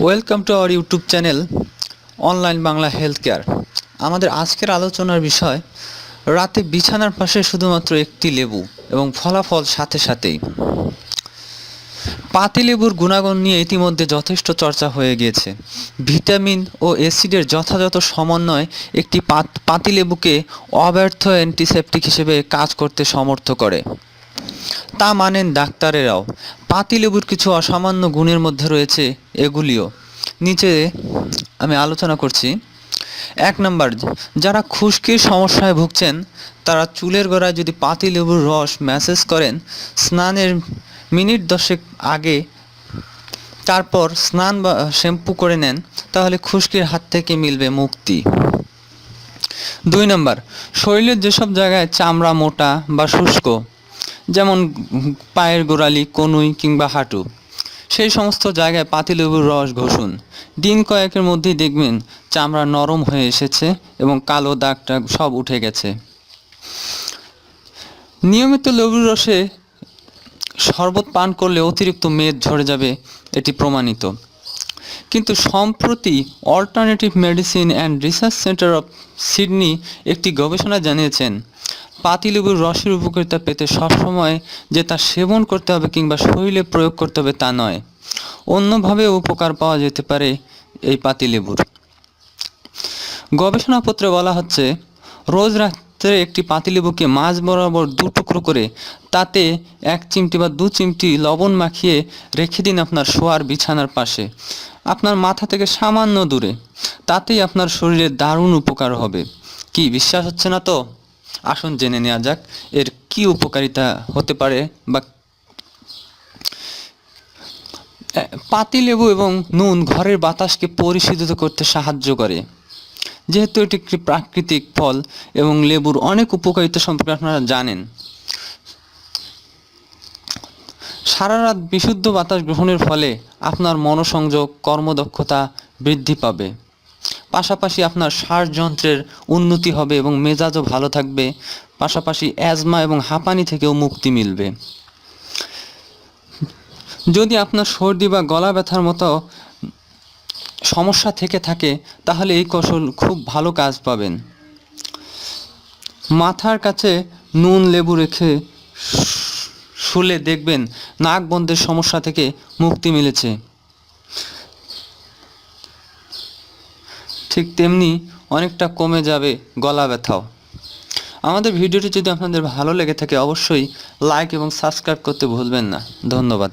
Welcome to our YouTube channel online Bangla health care আমাদের আজকের আলোচনার বিষয়, রাতে বিছানার পাশে শুধুমাত্র একটি লেবু এবং ফলাফল সাথে সাথেই। পাতিলেবুর গুণাগুণ নিয়ে ইতিমধ্যে যথেষ্ট চর্চা হয়ে গিয়েছে। ভিটামিন ও অ্যাসিডের যথাযথ সমন্বয় একটি পাত- পাতিলেবুকে অব্যর্থ অ্যান্টিসেপটিক হিসেবে কাজ করতে সমর্থ করে। তা মানেন ডাক্তারেরাও। পাতিলেবুর কিছু অসামান্য গুণের মধ্যে রয়েছে এগুলিও। নিচে আমি আলোচনা করছি। এক নম্বর, যারা খুশকির সমস্যায় ভুগছেন, তারা চুলের গোড়ায় যদি পাতিলেবুর রস ম্যাসেজ করেন, স্নানের মিনিট দশেক আগে তারপর স্নান বা শ্যাম্পু করে নেন, তাহলে খুশকির হাত থেকে মিলবে মুক্তি। দুই নম্বর, শরীরের যেসব জায়গায় চামড়া মোটা বা শুষ্ক, যেমন পায়ের গোড়ালি, কনুই কিংবা হাঁটু সেই সমস্ত জায়গায় পাতিলেবুর রস ঘষুন। দিন কয়েকের মধ্যেই দেখবেন চামড়া নরম হয়ে এসেছে এবং কালো দাগটা সব উঠে গেছে। নিয়মিত লেবুর রসে শরবত পান করলে অতিরিক্ত মেদ ঝরে যাবে, এটি প্রমাণিত। কিন্তু সম্প্রতি alternative medicine and research centre of Sydney একটি গবেষণা জানিয়েছেন, পাতিলেবুর রসের উপকারিতা পেতে সবসময় যে তা সেবন করতে হবে কিংবা শরীরে প্রয়োগ করতে হবে তা নয়। অন্যভাবে উপকার পাওয়া যেতে পারে এই পাতিলেবুর। গবেষণাপত্রে বলা হচ্ছে, রোজ রাত্রে একটি পাতিলেবুকে মাছ বরাবর দু টুকরো করে তাতে এক চিমটি বা দু চিমটি লবণ মাখিয়ে রেখে দিন আপনার শোয়ার বিছানার পাশে। আপনার মাথা থেকে সামান্য দূরে। তাতেই আপনার শরীরে দারুণ উপকার হবে। কি বিশ্বাস হচ্ছে না তো? আসুন জেনে নেওয়া যাক এর কি উপকারিতা হতে পারে বা পাতিলেবু এবং নুন ঘরের বাতাসকে পরিশোধিত করতে সাহায্য করে। যেহেতু এটি একটি প্রাকৃতিক ফল এবং লেবুর অনেক উপকারিতা সম্পর্কে আপনারা জানেন। সারা রাত বিশুদ্ধ বাতাস গ্রহণের ফলে আপনার মনোসংযোগ, কর্মদক্ষতা বৃদ্ধি পাবে। পাশাপাশি আপনার শ্বাসযন্ত্রের উন্নতি হবে এবং মেজাজও ভালো থাকবে। পাশাপাশি অ্যাজমা এবং হাঁপানি থেকেও মুক্তি মিলবে। যদি আপনার সর্দি বা গলা ব্যথার মতো সমস্যা থেকে থাকে তাহলে এই কৌশল খুব ভালো কাজ পাবেন। মাথার কাছে নুন, লেবু রেখে শুলে দেখবেন নাক বন্ধের সমস্যা থেকে মুক্তি মিলেছে। ঠিক তেমনি অনেকটা কমে যাবে গলা ব্যথাও। আমাদের ভিডিওটি যদি আপনাদের ভালো লেগে থাকে, অবশ্যই লাইক এবং সাবস্ক্রাইব করতে ভুলবেন না। ধন্যবাদ।